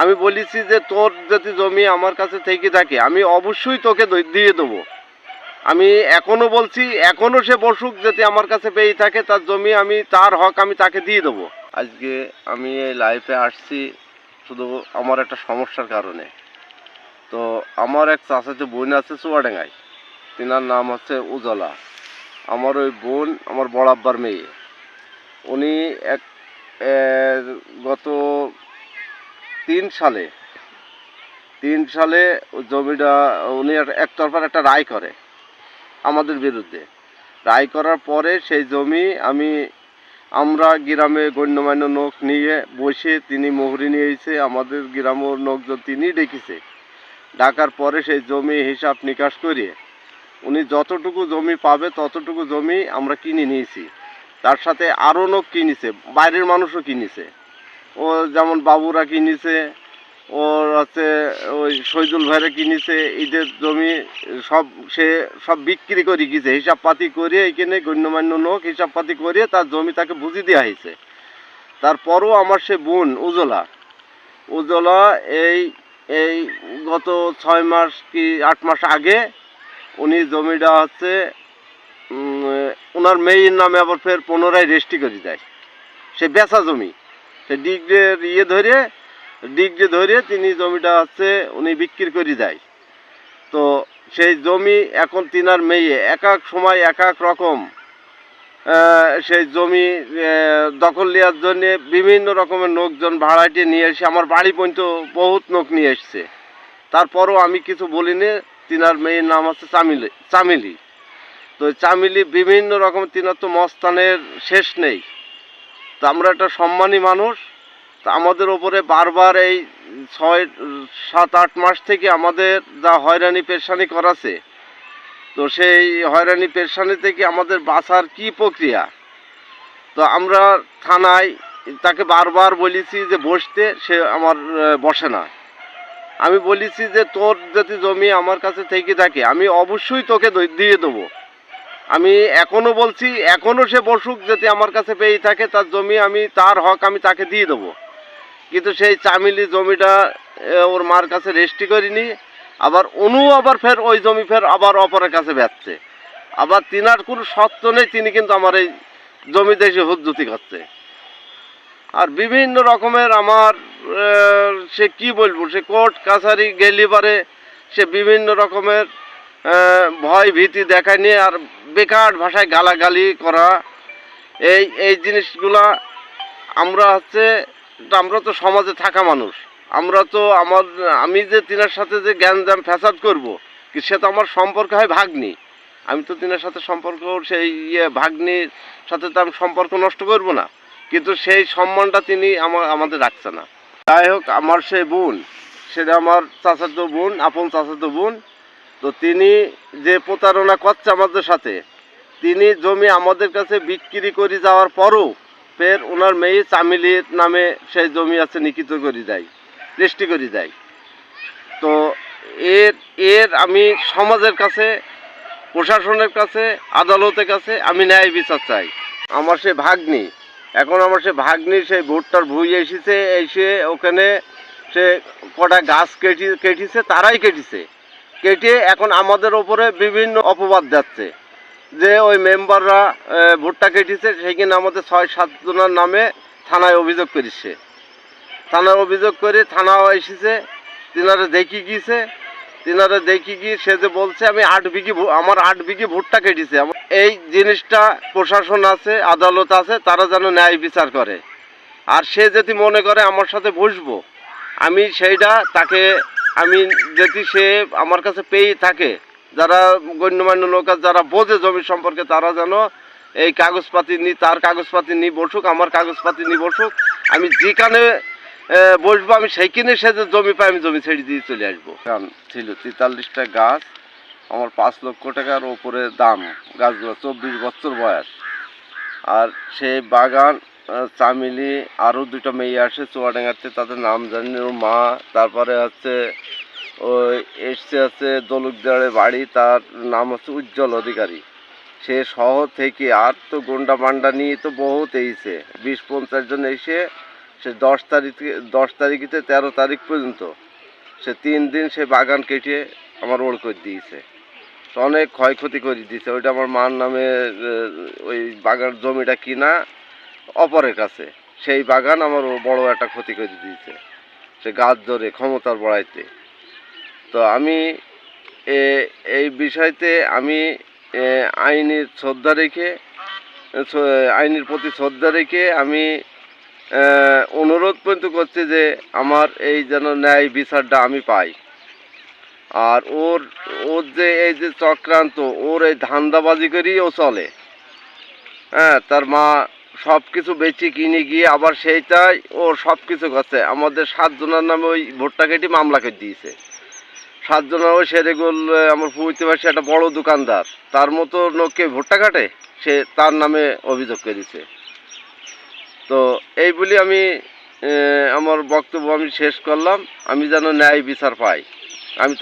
আমি বলেছি যে তোর যদি জমি আমার কাছে থেকে থাকে, আমি অবশ্যই তোকে দিয়ে দেবো। আমি এখনও বলছি, এখনও সে বসুক, যদি আমার কাছে পেয়ে থাকে, তার জমি আমি, তার হক আমি তাকে দিয়ে দেবো। আজকে আমি এই লাইফে আসছি শুধু আমার একটা সমস্যার কারণে। তো আমার এক চাচাতে বোন আছে চুয়াডাঙ্গায়, তিনার নাম হচ্ছে উজলা আমার ওই বোন আমার বড় আব্বার মেয়ে। উনি এক গত তিন সালে তিন সালে জমিটা, উনি একতরফার একটা রায় করে আমাদের বিরুদ্ধে। রায় করার পরে সেই জমি আমি আমরা গ্রামে গণ্যমান্য লোক নিয়ে বসে তিনি মোহরি নিয়েছে আমাদের গ্রামের লোকজন তিনি ডেকেছে। ডাকার পরে সেই জমি হিসাব নিকাশ করিয়ে উনি যতটুকু জমি পাবে ততটুকু জমি আমরা কিনে নিয়েছি। তার সাথে আরও লোক কিনেছে, বাইরের মানুষও কিনেছে। ও যেমন বাবুরা কিনেছে, ওর হচ্ছে ওই শহীদুল ভাইরা কিনেছে, ঈদের জমি সব সে সব বিক্রি করে গিয়েছে হিসাবপাতি করে এইখানে গণ্যমান্য লোক হিসাবপাতি করে তার জমি তাকে বুঝিয়ে দেওয়া হয়েছে। তারপরও আমার সে বোন উজলা উজলা এই এই গত ছয় মাস কি আট মাস আগে উনি জমিটা হচ্ছে ওনার মেয়ের নামে আবার ফের পুনরায় রেজিস্ট্রি করে দেয়। সে বেচা জমি। সে ডিগ্রের ইয়ে ধরে ডিগ্রি ধরে তিনি জমিটা হচ্ছে উনি বিক্রি করে দেয়। তো সেই জমি এখন তিনার মেয়ে, এক এক সময় এক এক রকম সেই জমি দখল নেওয়ার জন্যে বিভিন্ন রকমের লোকজন ভাড়াটিয়ে নিয়ে এসে, আমার বাড়ি পর্যন্ত বহুত লোক নিয়ে এসছে। তারপরও আমি কিছু বলিনি, তিনার মেয়ের নাম হচ্ছে চামিলি চামিলি। তো চামিলি বিভিন্ন রকম, তিনার তো মস্তানের শেষ নেই। তো আমরা একটা সম্মানী মানুষ। তা আমাদের ওপরে বারবার এই ছয়, সাত, আট মাস থেকে আমাদের যা হয়রানি, পেরেশানি করাছে, তো সেই হয়রানি, পেরেশানি থেকে আমাদের বাঁচার কি প্রক্রিয়া? তো আমরা থানায় তাকে বারবার বলেছি যে বসতে, সে আমার বসে না। আমি বলেছি যে তোর যদি জমি আমার কাছে থেকে থাকে, আমি অবশ্যই তোকে দিয়ে দেবো। আমি এখনও বলছি, এখনও সে বসুক যদি আমার কাছে পেয়ে থাকে তার জমি আমি, তার হক আমি তাকে দিয়ে দেবো। কিন্তু সেই চামিলি জমিটা ওর মার কাছে রেজিস্ট্রি করিনি, আবার অনু আবার ফের ওই জমি ফের আবার অপরের কাছে বেচছে। আবার তিনার কোনো সত্য নেই, তিনি কিন্তু আমার এই জমিতে এসে হুজ্জুতি করছে। আর বিভিন্ন রকমের আমার সে কি বলব, সে কোর্ট, কাছারি গেলি পারে সে বিভিন্ন রকমের ভয় ভীতি দেখায় নিয়ে আর বেকার ভাষায় গালাগালি করা, এই এই জিনিসগুলা আমরা হচ্ছে, আমরা তো সমাজে থাকা মানুষ। আমরা তো আমার, আমি যে তিনার সাথে যে জ্ঞানজাম ফ্যাসাদ করব সে তো আমার সম্পর্ক হয় ভাগ্নি। আমি তো তিনার সাথে সম্পর্ক, সেই ইয়ে ভাগ্নির সাথে তো আমি সম্পর্ক নষ্ট করব না। কিন্তু সেই সম্মানটা তিনি আমার আমাদের রাখছে না। যাই হোক, আমার সেই বোন, সেটা আমার চাচাতো বোন, আপন চাচাতো বোন তো তিনি যে প্রতারণা করছে আমাদের সাথে, তিনি জমি আমাদের কাছে বিক্রি করে যাওয়ার পরও ফের ওনার মেয়ে চামিলির নামে সেই জমি আছে নিকিত করে দেয় রেজিস্ট্রি করে দেয়। তো এর এর আমি সমাজের কাছে, প্রশাসনের কাছে, আদালতের কাছে আমি ন্যায় বিচার চাই। আমার সে ভাগ্নি, এখন আমার সে ভাগ্নি সেই ভোটটার ভুই এসেছে, এসে ওখানে সে কটা গাছ কেটে, কেটেছে, তারাই কেটেছে। কেটে এখন আমাদের ওপরে বিভিন্ন অপবাদ যাচ্ছে। যে ওই মেম্বাররা ভোটটা কেটেছে সেইখানে আমাদের ছয় সাতজনের নামে থানায় অভিযোগ করেছে। থানায় অভিযোগ করে থানাও এসেছে, তিনারা দেখি গিয়েছে, তিনারা দেখি গিয়ে সে যে বলছে, আমি আট বিঘি আমার আট বিঘি ভোটটা কেটেছে। এই জিনিসটা প্রশাসন আছে, আদালত আছে, তারা যেন ন্যায় বিচার করে। আর সে যদি মনে করে, আমার সাথে বসবো, আমি সেইটা তাকে আমি যদি সে আমার কাছে পেয়ে থাকে, যারা গণ্যমান্য লোক যারা বোঝে জমি সম্পর্কে, তারা যেন এই কাগজপাতি নি, তার কাগজপাতি নি বসুক, আমার কাগজপাতি নি বসুক, আমি যেখানে বসবো, আমি সেইখানে সে যে জমি পাই আমি জমি ছেড়ে দিয়ে চলে আসব। ছিল তেতাল্লিশটা গাছ, আমার পাঁচ লক্ষ টাকার ওপরে দাম, গাছগুলো চব্বিশ বছর বয়স। আর সেই বাগান চামিলি, আরও দুটো মেয়ে আসে চুয়াডাঙ্গাতে, তাদের নাম জানি ওর মা, তারপরে হচ্ছে ওই এসছে হচ্ছে দলুকদারে বাড়ি, তার নাম হচ্ছে উজ্জ্বল অধিকারী। সে শহর থেকে আর তো গন্ডা মান্ডা নিয়ে তো বহুত এইছে বিশ পঞ্চাশ জন এসে, সে দশ তারিখ, দশ তারিখতে তেরো তারিখ পর্যন্ত, সে তিন দিন সে বাগান কেটে আমার ওড় করে দিয়েছে। অনেক ক্ষয়ক্ষতি করে দিয়েছে, ওইটা আমার মার নামে ওই বাগান জমিটা কিনা অপরের কাছে। সেই বাগান আমার বড় একটা ক্ষতি করে দিয়েছে। সে গাছ ধরে ক্ষমতার বড়াইতে। তো আমি এই বিষয়তে আমি আইনের শ্রদ্ধা রেখে আইনের প্রতি শ্রদ্ধা রেখে আমি অনুরোধ পর্যন্ত করছি যে আমার এই যেন ন্যায় বিচারটা আমি পাই। আর ওর ওর যে এই যে চক্রান্ত, ওর এই ধান্দাবাজি করেই ও চলে। হ্যাঁ তার মা সব কিছু বেচে কিনে গিয়ে আবার সেইটাই ও সব কিছু করছে। আমাদের সাতজনের নামে ওই ভোটটা কেটে মামলা করে দিয়েছে। সাতজনের ওই সেরেগুল আমার পুঁতে পাশে একটা বড় দোকানদার। তার মতো লোককে ভোটটা কাটে, সে তার নামে অভিযোগ করেছে তো এই বলি আমি আমার বক্তব্য আমি শেষ করলাম। আমি যেন ন্যায় বিচার পাই। আমি